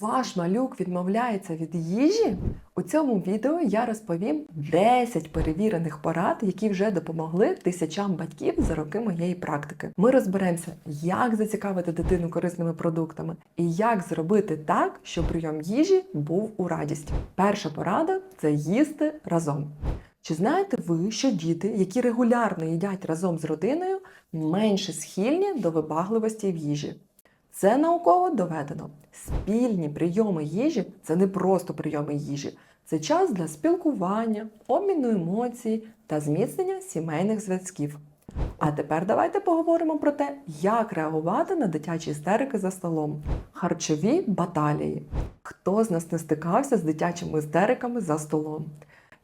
Ваш малюк відмовляється від їжі? У цьому відео я розповім 10 перевірених порад, які вже допомогли тисячам батьків за роки моєї практики. Ми розберемося, як зацікавити дитину корисними продуктами і як зробити так, щоб прийом їжі був у радість. Перша порада це їсти разом. Чи знаєте ви, що діти, які регулярно їдять разом з родиною, менше схильні до вибагливості в їжі? Це науково доведено. Спільні прийоми їжі це не просто прийоми їжі, це час для спілкування, обміну емоцій та зміцнення сімейних зв'язків. А тепер давайте поговоримо про те, як реагувати на дитячі істерики за столом. Харчові баталії. Хто з нас не стикався з дитячими істериками за столом?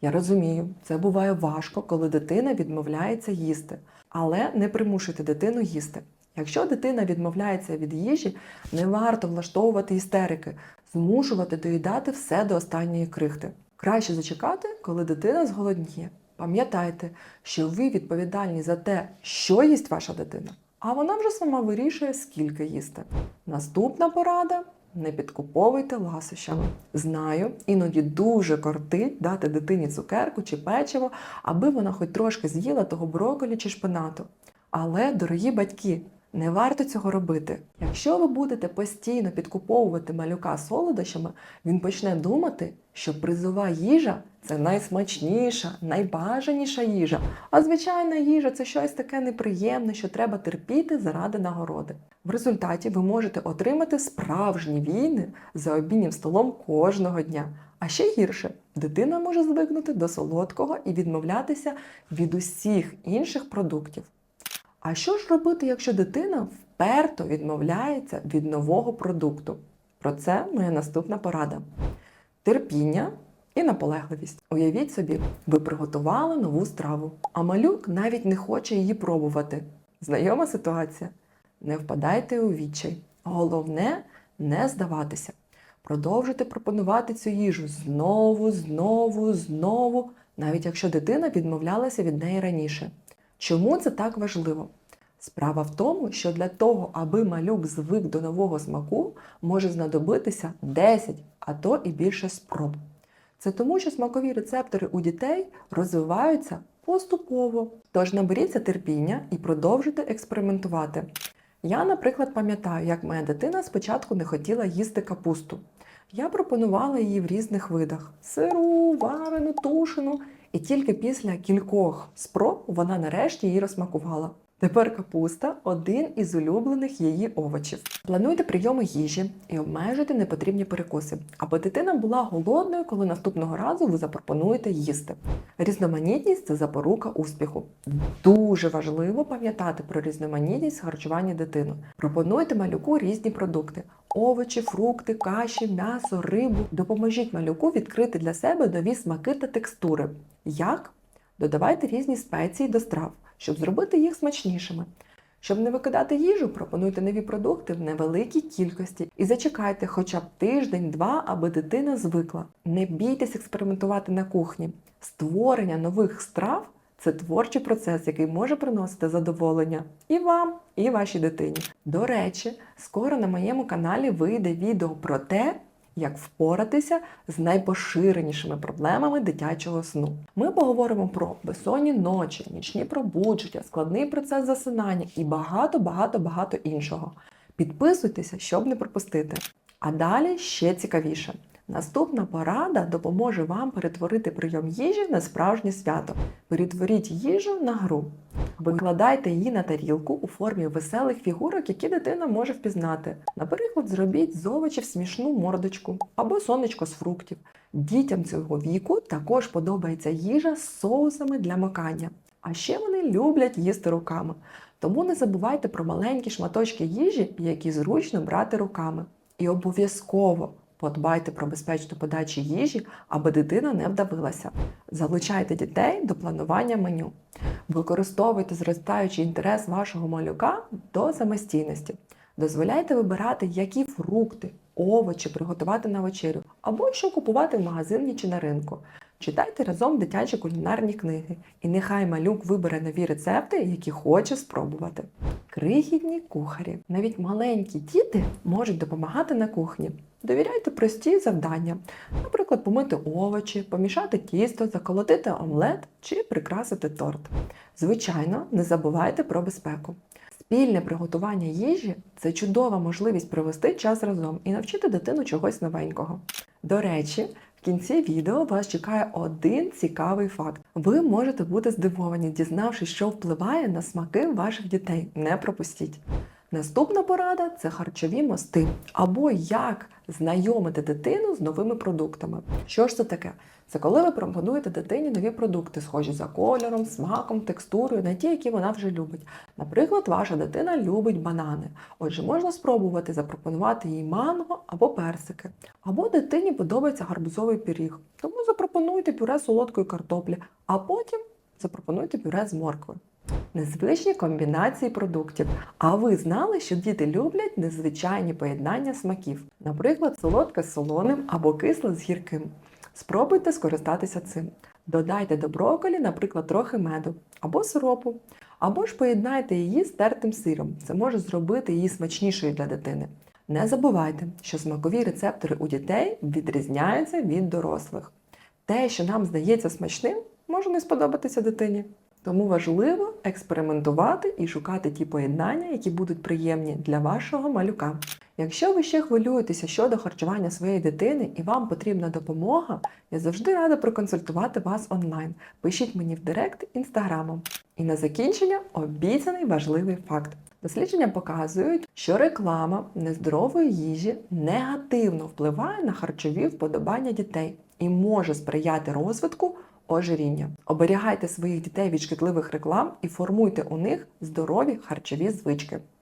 Я розумію, це буває важко, коли дитина відмовляється їсти, але не примушуйте дитину їсти. Якщо дитина відмовляється від їжі, не варто влаштовувати істерики, змушувати доїдати все до останньої крихти. Краще зачекати, коли дитина зголодніє. Пам'ятайте, що ви відповідальні за те, що їсть ваша дитина, а вона вже сама вирішує, скільки їсти. Наступна порада не підкуповуйте ласощами. Знаю, іноді дуже кортить дати дитині цукерку чи печиво, аби вона хоч трошки з'їла того броколі чи шпинату. Але, дорогі батьки, не варто цього робити. Якщо ви будете постійно підкуповувати малюка солодощами, він почне думати, що призова їжа це найсмачніша, найбажаніша їжа. А звичайна їжа це щось таке неприємне, що треба терпіти заради нагороди. В результаті ви можете отримати справжні війни за обіднім столом кожного дня. А ще гірше, дитина може звикнути до солодкого і відмовлятися від усіх інших продуктів. А що ж робити, якщо дитина вперто відмовляється від нового продукту? Про це моя наступна порада: терпіння і наполегливість. Уявіть собі, ви приготували нову страву, а малюк навіть не хоче її пробувати. Знайома ситуація? Не впадайте у відчай. Головне не здаватися. Продовжуйте пропонувати цю їжу знову, знову, знову, навіть якщо дитина відмовлялася від неї раніше. Чому це так важливо? Справа в тому, що для того, аби малюк звик до нового смаку, може знадобитися 10, а то і більше спроб. Це тому, що смакові рецептори у дітей розвиваються поступово. Тож наберіться терпіння і продовжуйте експериментувати. Я, наприклад, пам'ятаю, як моя дитина спочатку не хотіла їсти капусту. Я пропонувала її в різних видах: сиру, варену, тушену, і тільки після кількох спроб вона нарешті її розсмакувала. Тепер капуста один із улюблених її овочів. Плануйте прийоми їжі і обмежуйте непотрібні перекуси, аби дитина була голодною, коли наступного разу ви запропонуєте їсти. Різноманітність це запорука успіху. Дуже важливо пам'ятати про різноманітність харчування дитини. Пропонуйте малюку різні продукти: овочі, фрукти, каші, м'ясо, рибу. Допоможіть малюку відкрити для себе нові смаки та текстури. Як? Додавайте різні спеції до страв, щоб зробити їх смачнішими. Щоб не викидати їжу, пропонуйте нові продукти в невеликій кількості і зачекайте хоча б тиждень-два, аби дитина звикла. Не бійтесь експериментувати на кухні. Створення нових страв це творчий процес, який може приносити задоволення і вам, і вашій дитині. До речі, скоро на моєму каналі вийде відео про те, як впоратися з найпоширенішими проблемами дитячого сну. Ми поговоримо про безсонні ночі, нічні пробудження, складний процес засинання і багато, багато, багато іншого. Підписуйтеся, щоб не пропустити. А далі ще цікавіше. Наступна порада допоможе вам перетворити прийом їжі на справжнє свято. Перетворіть їжу на гру. Викладайте її на тарілку у формі веселих фігурок, які дитина може впізнати. Наприклад, зробіть з овочів смішну мордочку або сонечко з фруктів. Дітям цього віку також подобається їжа з соусами для макання. А ще вони люблять їсти руками. Тому не забувайте про маленькі шматочки їжі, які зручно брати руками. І обов'язково подбайте про безпечну подачу їжі, аби дитина не вдавилася. Залучайте дітей до планування меню. Використовуйте зростаючий інтерес вашого малюка до самостійності. Дозволяйте вибирати, які фрукти, овочі приготувати на вечерю, або що купувати в магазині чи на ринку. Читайте разом дитячі кулінарні книги, і нехай малюк вибере нові рецепти, які хоче спробувати. Крихітні кухарі. Навіть маленькі діти можуть допомагати на кухні. Довіряйте прості завдання, наприклад, помити овочі, помішати тісто, заколотити омлет чи прикрасити торт. Звичайно, не забувайте про безпеку. Спільне приготування їжі це чудова можливість провести час разом і навчити дитину чогось новенького. До речі, кінці відео вас чекає один цікавий факт. Ви можете бути здивовані, дізнавшись, що впливає на смаки ваших дітей. Не пропустіть. Наступна порада це харчові мости, або як знайомити дитину з новими продуктами. Що ж це таке? Це коли ви пропонуєте дитині нові продукти, схожі за кольором, смаком, текстурою, на ті, які вона вже любить. Наприклад, ваша дитина любить банани. Отже, можна спробувати запропонувати їй манго або персики. Або дитині подобається гарбузовий пиріг. Тому запропонуйте пюре солодкої картоплі, а потім запропонуйте пюре з моркви. Незвичні комбінації продуктів. А ви знали, що діти люблять незвичайні поєднання смаків, наприклад, солодке з солоним або кисле з гірким. Спробуйте скористатися цим. Додайте до брокколі, наприклад, трохи меду або сиропу, або ж поєднайте її з тертим сиром. Це може зробити її смачнішою для дитини. Не забувайте, що смакові рецептори у дітей відрізняються від дорослих. Те, що нам здається смачним, може не сподобатися дитині. Тому важливо експериментувати і шукати ті поєднання, які будуть приємні для вашого малюка. Якщо ви ще хвилюєтеся щодо харчування своєї дитини і вам потрібна допомога, я завжди рада проконсультувати вас онлайн. Пишіть мені в директ інстаграмом. І на закінчення обіцяний важливий факт. Дослідження показують, що реклама нездорової їжі негативно впливає на харчові вподобання дітей і може сприяти розвитку ожиріння. Оберігайте своїх дітей від шкідливих реклам і формуйте у них здорові харчові звички.